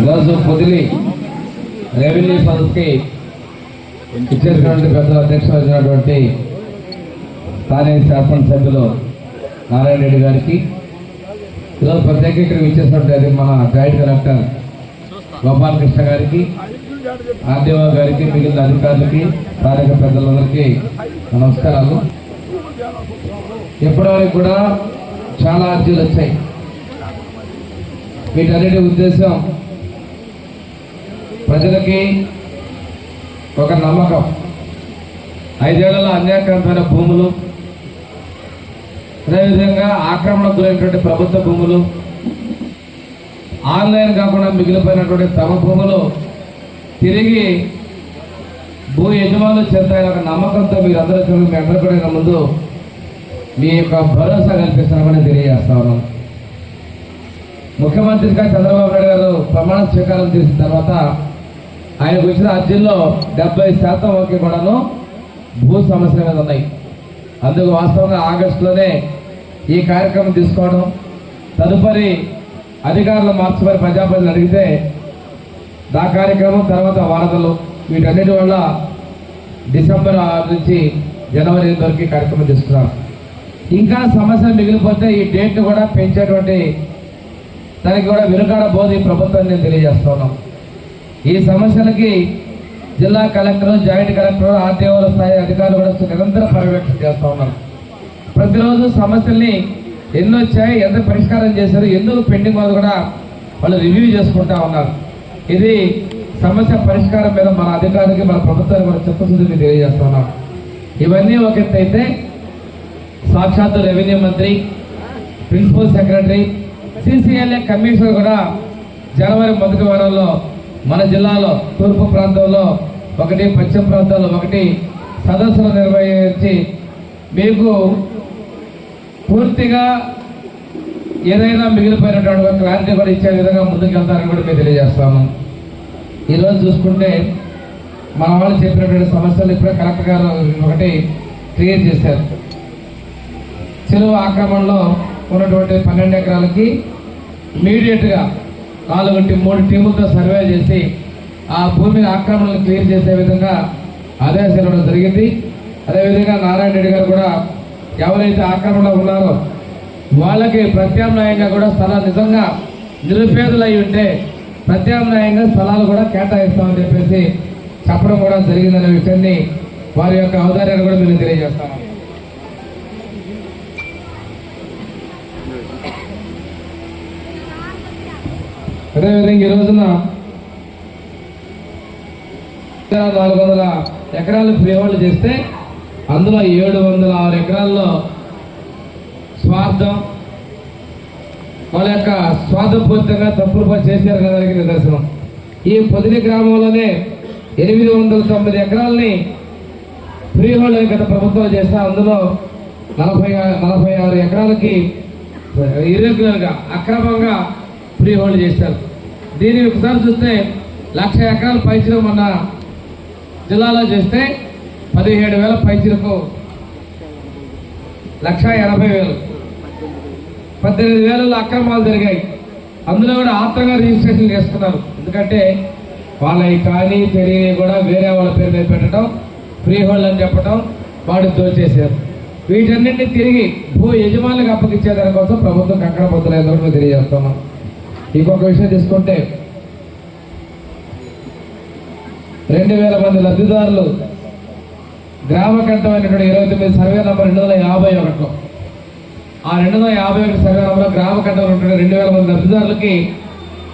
ఈరోజు పొదిలి రెవెన్యూ ఫండ్స్కి ఇచ్చేసినటువంటి పెద్ద అధ్యక్షులు వచ్చినటువంటి స్థానిక శాసనసభ్యులు నారాయణ రెడ్డి గారికి ఈరోజు ప్రత్యేక ఇక్కడ ఇచ్చేసినటువంటి అది మన జాయింట్ కలెక్టర్ గోపాలకృష్ణ గారికి ఆర్డీఓ గారికి మిగిలిన అధికారులకి స్థానిక పెద్దలందరికీ నమస్కారాలు. ఇప్పటివరకు కూడా చాలా అర్జీలు వచ్చాయి. వీటన్నిటి ఉద్దేశం ప్రజలకి ఒక నమ్మకం. ఐదేళ్ళలో అన్యాక్రాంతమైన భూములు అదేవిధంగా ఆక్రమణకు గురైనటువంటి ప్రభుత్వ భూములు ఆన్లైన్ కాకుండా మిగిలిపోయినటువంటి తమ భూములు తిరిగి భూ యజమానులు చెందాయని ఒక నమ్మకంతో మీరు అందరూ చూడండి మీ ముందు మీ యొక్క భరోసా కల్పిస్తున్నామని తెలియజేస్తా ఉన్నాం. ముఖ్యమంత్రిగా చంద్రబాబు నాయుడు గారు ప్రమాణ స్వీకారం చేసిన తర్వాత ఆయనకు వచ్చిన అర్జీల్లో డెబ్బై శాతం వరకు కూడాను భూ సమస్యల మీద ఉన్నాయి. అందుకు వాస్తవంగా ఆగస్టులోనే ఈ కార్యక్రమం తీసుకోవడం తదుపరి అధికారులు మార్చబడి ప్రజాప్రతిని అడిగితే ఆ కార్యక్రమం తర్వాత వరదలు వీటన్నిటి వల్ల డిసెంబర్ ఆరు నుంచి జనవరి ఎనిమిది వరకు కార్యక్రమం తీసుకున్నారు ఇంకా సమస్యలు మిగిలిపోతే ఈ డేట్ కూడా పెంచేటువంటి దానికి కూడా వెనుకాడ బోధి ప్రభుత్వాన్ని నేను తెలియజేస్తున్నాను ఈ సమస్యలకి జిల్లా కలెక్టర్ జాయింట్ కలెక్టర్ ఆర్టీఓల స్థాయి అధికారులు కూడా నిరంతర పర్యవేక్షణ చేస్తూ ఉన్నారు. ప్రతిరోజు సమస్యల్ని ఎన్ని వచ్చాయి ఎంత పరిష్కారం చేశారు ఎందుకు పెండింగ్ వాళ్ళు కూడా వాళ్ళు రివ్యూ చేసుకుంటా ఉన్నారు. ఇది సమస్య పరిష్కారం మీద మన అధికారికి మన ప్రభుత్వానికి కూడా చిత్తశుద్ధిని తెలియజేస్తా ఉన్నాం ఇవన్నీ ఒక ఎత్తైతే సాక్షాత్ సాక్షాత్తు రెవెన్యూ మంత్రి ప్రిన్సిపల్ సెక్రటరీ సిసిఎల్ఏ కమిషనర్ కూడా జనవరి మొదటి వారంలో మన జిల్లాలో తూర్పు ప్రాంతంలో ఒకటి పశ్చిమ ప్రాంతాల్లో ఒకటి సదస్సులు నిర్వహించి మీకు పూర్తిగా ఏదైనా మిగిలిపోయినటువంటి ఒక క్లారిటీ కూడా ఇచ్చే విధంగా ముందుకెళ్తారని కూడా మేము తెలియజేస్తాము ఈరోజు చూసుకుంటే మన వాళ్ళు చెప్పినటువంటి సమస్యలు ఇప్పుడే కలెక్టర్ గారు ఒకటి క్రియేట్ చేశారు. చెరువు ఆక్రమణలో ఉన్నటువంటి పన్నెండు ఎకరాలకి ఇమీడియట్గా నాలుగు మూడు టీములతో సర్వే చేసి ఆ భూమిని ఆక్రమణలు క్లియర్ చేసే విధంగా ఆదేశాలు ఇవ్వడం జరిగింది. అదేవిధంగా నారాయణ రెడ్డి గారు కూడా ఎవరైతే ఆక్రమణలో ఉన్నారో వాళ్ళకి ప్రత్యామ్నాయంగా కూడా స్థలాలు నిజంగా నిరుపేదలు అయి ఉంటే ప్రత్యామ్నాయంగా స్థలాలు కూడా కేటాయిస్తామని చెప్పేసి చెప్పడం కూడా జరిగిందనే విషయాన్ని వారి యొక్క అవధార్యాన్ని కూడా మేము తెలియజేస్తాము అదేవిధంగా ఈ రోజున నాలుగు వందల ఎకరాలు ఫ్రీ హోల్డ్ చేస్తే అందులో ఏడు వందల ఆరు ఎకరాల్లో స్వార్థం వాళ్ళ యొక్క స్వార్థపూరితంగా తప్పులు పని చేశారు కదా దానికి నిదర్శనం. ఈ పొదిలి గ్రామంలోనే ఎనిమిది వందల తొమ్మిది ఎకరాలని ఫ్రీ హోల్డ్ గత ప్రభుత్వం చేస్తే అందులో నలభై నలభై ఆరు ఎకరాలకి ఇర్రెగ్యులర్గా అక్రమంగా ఫ్రీ హోల్డ్ చేశారు. దీనిని ఒకసారి చూస్తే లక్ష ఎకరాలు పైచిరం మన జిల్లాలో చేస్తే పదిహేడు వేల పైచిరకు లక్ష ఎనభై వేలు. పద్దెనిమిది వేలలో అక్రమాలు జరిగాయి. అందులో కూడా ఆత్రంగా రిజిస్ట్రేషన్ చేసుకున్నారు. ఎందుకంటే వాళ్ళవి కానీ తెలియని కూడా వేరే వాళ్ళ పేరు మీద పెట్టడం ఫ్రీ హోల్డ్ అని చెప్పడం వాడు దోచేశారు. వీటన్నింటినీ తిరిగి భూ యజమానులకు అప్పగించే దానికోసం ప్రభుత్వం కక్కడ పొద్దులేదో కూడా తెలియజేస్తున్నాం ఇంకొక విషయం తీసుకుంటే రెండు వేల మంది లబ్ధిదారులు గ్రామ కంఠమైనటువంటి ఇరవై తొమ్మిది సర్వే నంబర్ రెండు వందల యాభై ఒకటిలో. ఆ రెండు వందల యాభై ఒకటి సర్వే నంబర్ గ్రామ కంఠంలో రెండు వేల మంది లబ్ధిదారులకి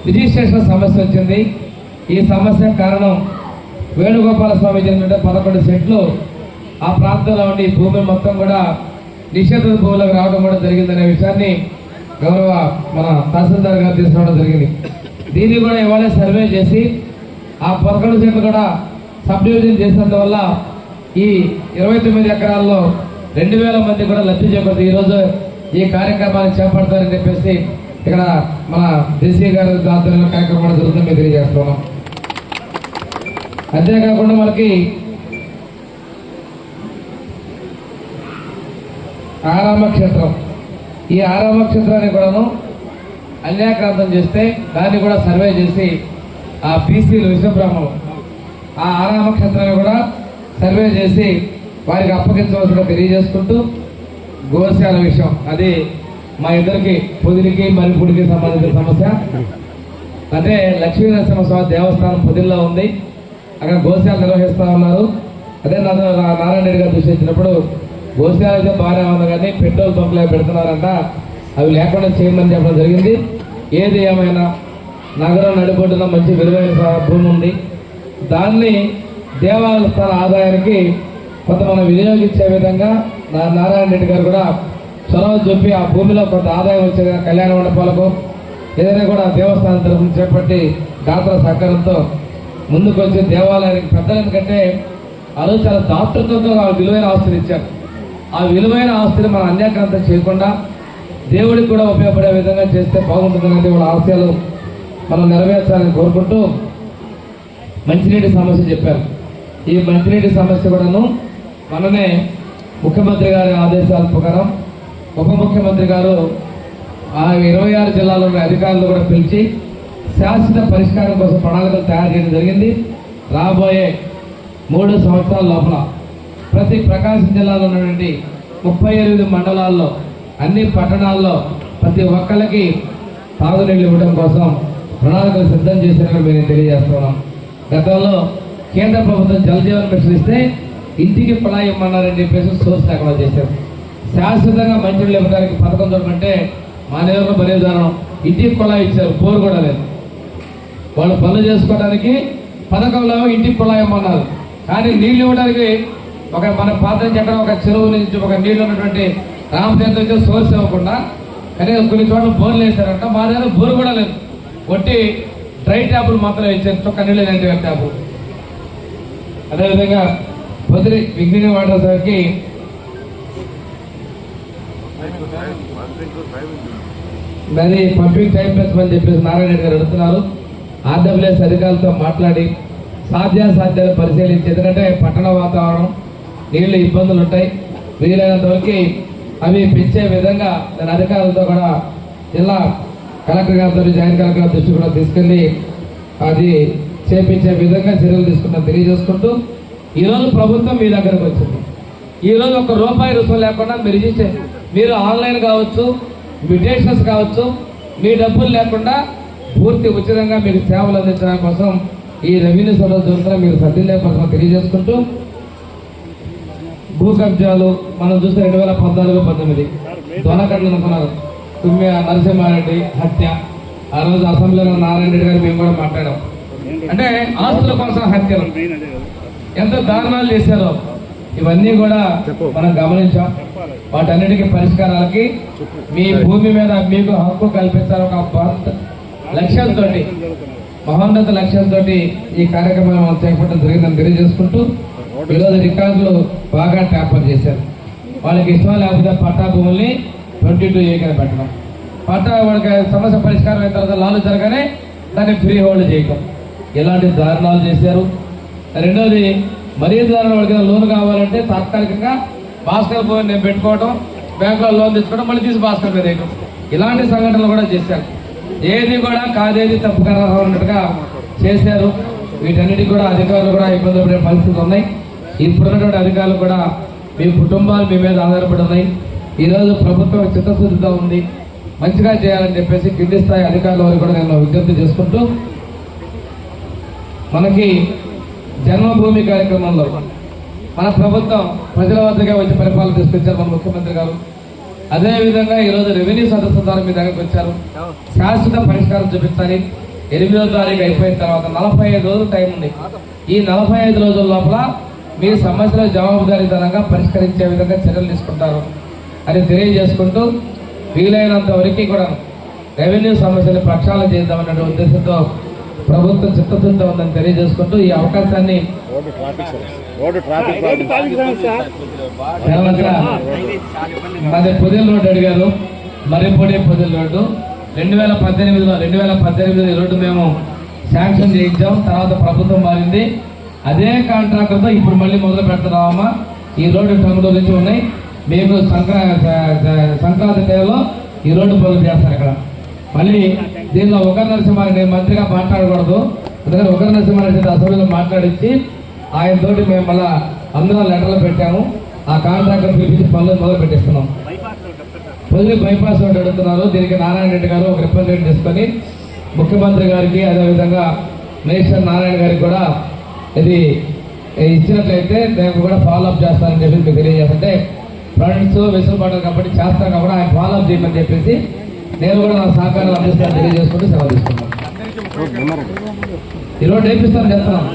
రిజిస్ట్రేషన్ సమస్య వచ్చింది. ఈ సమస్య కారణం వేణుగోపాల స్వామి చెందిన పదకొండు సెట్లు ఆ ప్రాంతంలో ఉండి భూమి మొత్తం కూడా నిషేధ భూములకు రావడం కూడా జరిగిందనే విషయాన్ని గౌరవ మన తహసీల్దార్ గారు తీసుకురావడం జరిగింది. దీన్ని కూడా ఇవాళ సర్వే చేసి ఆ పదకొండు చెట్లు కూడా సబ్ డివిజన్ చేసినందువల్ల ఈ ఇరవై తొమ్మిది ఎకరాల్లో రెండు వేల మంది కూడా లబ్ధి చేపడుతుంది ఈరోజు ఈ కార్యక్రమాన్ని చేపడతారని చెప్పేసి ఇక్కడ మన దేశీయ గారి ఆధ్వర్యంలో కార్యక్రమం కూడా జరుగుతుంది మేము తెలియజేస్తున్నాం అంతేకాకుండా మనకి ఆరామ క్షేత్రం. ఈ ఆరవ క్షేత్రాన్ని కూడాను అన్యాక్రాంతం చేస్తే దాన్ని కూడా సర్వే చేసి ఆ బీసీలు విశ్వబ్రహ్మం. ఆ ఆరామ క్షేత్రాన్ని కూడా సర్వే చేసి వారికి అప్పగించవలసిన తెలియజేసుకుంటూ గోశాల విషయం. అది మా ఇద్దరికి పొదిలికి మరిపుడికి సంబంధించిన సమస్య. అంటే లక్ష్మీనరసింహ స్వామి దేవస్థానం పొదిల్లో ఉంది. అక్కడ గోశాల నిర్వహిస్తా ఉన్నారు అదే నా నా- నారాయణ రెడ్డి గారు చూసి వచ్చినప్పుడు గోశాల అయితే బాగానే ఉంది కానీ పెట్రోల్ బంకులే పెడుతున్నారంట. అవి లేకుండా చేయమని చెప్పడం జరిగింది. ఏది ఏమైనా నగరం నడిబొడ్డున మంచి విలువైన భూమి ఉంది. దాన్ని దేవాలయ స్థల ఆదాయానికి కొంత మనం వినియోగించే విధంగా నా నారాయణ రెడ్డి గారు కూడా చొరవ చూపి ఆ భూమిలో కొంత ఆదాయం వచ్చే కళ్యాణ మండపాలకు ఏదైనా కూడా దేవస్థానం తరఫున చేపట్టి దాతల సహకారంతో ముందుకు వచ్చి దేవాలయానికి పెద్దలు ఎందుకంటే ఆ రోజు చాలా దాతృత్వంతో విలువైన ఆస్తులు ఇచ్చారు. ఆ విలువైన ఆస్తులు మనం అన్యాకాంతం చేయకుండా దేవుడికి కూడా ఉపయోగపడే విధంగా చేస్తే బాగుంటుందనేది వాళ్ళ ఆశయాలు మనం నెరవేర్చాలని కోరుకుంటూ మంచినీటి సమస్య చెప్పారు. ఈ మంచినీటి సమస్య కూడాను మననే ముఖ్యమంత్రి గారి ఆదేశాల ప్రకారం ఉప ముఖ్యమంత్రి గారు ఆ ఇరవై ఆరు జిల్లాలోని అధికారులు కూడా పిలిచి శాశ్వత పరిష్కారం కోసం ప్రణాళికలు తయారు చేయడం జరిగింది. రాబోయే మూడు సంవత్సరాల లోపల ప్రతి ప్రకాశం జిల్లాలో ఉన్నటువంటి ముప్పై ఎనిమిది మండలాల్లో అన్ని పట్టణాల్లో ప్రతి ఒక్కరికి తాగునీళ్ళు ఇవ్వడం కోసం ప్రణాళికలు సిద్ధం చేసినట్లు మేము తెలియజేస్తున్నాం. గతంలో కేంద్ర ప్రభుత్వం జలజీవన్ మిషన్ ఇస్తే ఇంటికి కుళాయి ఇమ్మన్నారని చెప్పేసి సోర్స్ లేకుండా చేశారు. శాశ్వతంగా మంచినీళ్ళు ఇవ్వడానికి పథకం చూడమంటే మా నేరులో బలిదానం ఇంటికి కుళాయి ఇచ్చారు పోరు కూడా లేదు. వాళ్ళు పనులు చేసుకోవడానికి పథకంలో ఇంటికి కుళాయి ఇమ్మన్నారు కానీ నీళ్ళు ఇవ్వడానికి ఒక మన పాత్ర చెట్టడం ఒక చెరువు నుంచి ఒక నీళ్ళు ఉన్నటువంటి రామతీర్థం నుంచి సోర్స్ ఇవ్వకుండా కనీసం కొన్ని చోట్ల బోర్లు వేశారంట. మా దగ్గర బోరు కూడా లేదు. కొట్టి డ్రై ట్యాపులు మాత్రం ఇచ్చారు. చొక్క నీళ్ళు లేని ట్యాపు అదేవిధంగా పొదిరి విఘ్న వాటర్ సార్కి మరి పంపింగ్ టైం పెట్టమని చెప్పేసి నారాయణ గారు అడుగుతున్నారు. ఆర్డబ్ల్యూఎస్ అధికారులతో మాట్లాడి సాధ్యాసాధ్యాలు పరిశీలించి ఎందుకంటే పట్టణ వాతావరణం నీళ్ళు ఇబ్బందులు ఉంటాయి. వీలైనంత వరకు అవి పెంచే విధంగా నేను అధికారులతో కూడా జిల్లా కలెక్టర్ గారితో జాయింట్ కలెక్టర్ గారి దృష్టి కూడా తీసుకెళ్ళి అది చేపించే విధంగా చర్యలు తీసుకుంటాం తెలియజేసుకుంటూ ఈరోజు ప్రభుత్వం మీ దగ్గరకు వచ్చింది. ఈరోజు ఒక రూపాయి రుసుము లేకుండా మీరు రిజిస్టర్ మీరు ఆన్లైన్ కావచ్చు మ్యూటేషన్స్ కావచ్చు మీ డబ్బులు లేకుండా పూర్తి ఉచితంగా మీకు సేవలు అందించడం కోసం ఈ రెవెన్యూ సభల ద్వారా మీరు సద్వినియోగపరచడం తెలియజేసుకుంటూ భూ కబ్జాలు మనం చూస్తే రెండు వేల పద్నాలుగు పంతొమ్మిది. దొనకట్లు అనుకున్నారు తుమ్మి నరసింహారెడ్డి హత్య. ఆ రోజు అసెంబ్లీలో నారాయణ రెడ్డి గారు మేము కూడా మాట్లాడాం. అంటే ఆస్తుల కోసం హత్యలు. ఎంత దారుణాలు చేశారో ఇవన్నీ కూడా మనం గమనించాం. వాటన్నిటికీ పరిష్కారాలకి మీ భూమి మీద మీకు హక్కు కల్పించాలి ఒక లక్ష్యంతో మహోన్నత లక్ష్యంతో ఈ కార్యక్రమం మనం చేపట్టడం జరిగిందని తెలియజేసుకుంటూ ఈరోజు రికార్డులు బాగా ట్యాపర్ చేశారు. వాళ్ళకి ఇష్టం లేకపోతే పట్టా భూముల్ని ట్వంటీ టూ ఏకర్ పెట్టడం. పట్టా వాళ్ళకి సమస్య పరిష్కారం అయిన తర్వాత లాలు జరగానే దాన్ని ఫ్రీ హోల్డ్ చేయటం. ఇలాంటి దారుణాలు చేశారు? రెండోది మరీ దారుణ వాళ్ళకి లోన్ కావాలంటే తాత్కాలికంగా భాస్కర్ భూమిని నేను పెట్టుకోవడం బ్యాంకులో లోన్ తెచ్చుకోవడం మళ్ళీ తీసి భాస్కర్ మీద వేయటం. ఇలాంటి సంఘటనలు కూడా చేశారు. ఏది కూడా కాదేది తప్పు కదా అన్నట్టుగా చేశారు. వీటన్నిటికి కూడా అధికారులు కూడా ఇబ్బంది పడే పరిస్థితులు ఉన్నాయి. ఇప్పుడున్నటువంటి అధికారులు కూడా మీ కుటుంబాలు మీ మీద ఆధారపడి ఉన్నాయి. ఈరోజు ప్రభుత్వం చిత్తశుద్ధితో ఉంది. మంచిగా చేయాలని చెప్పేసి కింది స్థాయి అధికారుల వారు కూడా నేను విజ్ఞప్తి చేసుకుంటూ మనకి జన్మభూమి కార్యక్రమంలో మన ప్రభుత్వం ప్రజల వద్దగా వచ్చి పరిపాలన తీసుకొచ్చారు మన ముఖ్యమంత్రి గారు. అదే విధంగా ఈరోజు రెవెన్యూ సదస్సు ద్వారా మీ దగ్గరకు వచ్చారు. శాశ్వత పరిష్కారం చూపించాలి ఎనిమిదో తారీఖు అయిపోయిన తర్వాత నలభై ఐదు రోజులు టైం ఉంది. ఈ నలభై ఐదు రోజుల లోపల మీ సమస్యల జవాబుదారీతనంగా పరిష్కరించే విధంగా చర్యలు తీసుకుంటారు అని తెలియజేసుకుంటూ వీలైనంత వరకు కూడా రెవెన్యూ సమస్యలు ప్రక్షాళన చేద్దామనే ఉద్దేశంతో ప్రభుత్వం చిత్తశుద్ధితో ఉందని తెలియజేసుకుంటూ ఈ అవకాశాన్ని మాది పొదిల రోడ్డు అడిగారు. మర్రిపొడి పొదిల రోడ్డు. రెండు వేల పద్దెనిమిదిలో రెండు వేల పద్దెనిమిది రోడ్డు మేము శాంక్షన్ చేయించాం. తర్వాత ప్రభుత్వం మారింది. అదే కాంట్రాక్టర్తో ఇప్పుడు మళ్ళీ మొదలు పెడుతున్నామమ్మా. ఈ రోడ్డు టంగులో నుంచి ఉన్నాయి. మేము సంక్రా సంక్రాంతి టైంలో ఈ రోడ్డు పనులు చేస్తారు ఇక్కడ. మళ్ళీ దీనిలో ఒక నరసింహారెడ్డి మంత్రిగా మాట్లాడకూడదు. ఎందుకంటే ఒక నరసింహారెడ్డి అసెంబ్లీలో మాట్లాడించి ఆయన తోటి మేము మళ్ళీ అందరం లెటర్లు పెట్టాము. ఆ కాంట్రాక్టర్ పిలిపించి పనులు మొదలు పెట్టిస్తున్నాం పొదిలి బైపాస్ రోడ్ అడుగుతున్నారు. దీనికి నారాయణ రెడ్డి గారు ఒక రిప్రజెంట్ తీసుకొని ముఖ్యమంత్రి గారికి అదేవిధంగా మినిస్టర్ నారాయణ గారికి కూడా ఇది ఇచ్చినట్లయితే నేను కూడా ఫాలో అప్ చేస్తానని చెప్పి మీకు తెలియజేస్తుంటే ఫ్రెండ్స్ వెసులుబాటు కాబట్టి చేస్తాం కాబట్టి ఆయన ఫాలో అప్ చేయమని చెప్పేసి నేను కూడా నా సహకారం అందిస్తాను తెలియజేసుకుంటూ సెలవు తీసుకున్నాను ఈరోజు నేర్పిస్తాను చెప్తున్నాను.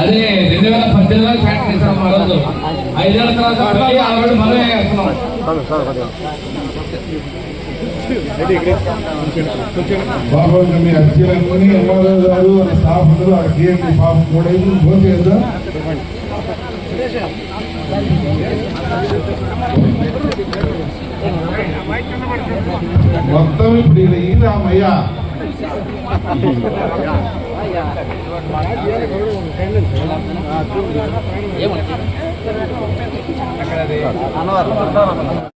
అదే రెండు వేల పద్దెనిమిది ఫ్యాక్టరీ ఇస్తాం ఆ రోజు. ఐదేళ్ళ తర్వాత అరవై ఆ రోజు మనమే వేస్తున్నాం. బాబు మీ అర్జీలన్నీ ఎంఆర్ఓ గారు అనే స్టాఫ్ అందరూ ఆ డిఎండి పాపం కూడా ఐదు చేద్దాం మొత్తం ఇప్పుడు ఈయన ఈ రామయ్య.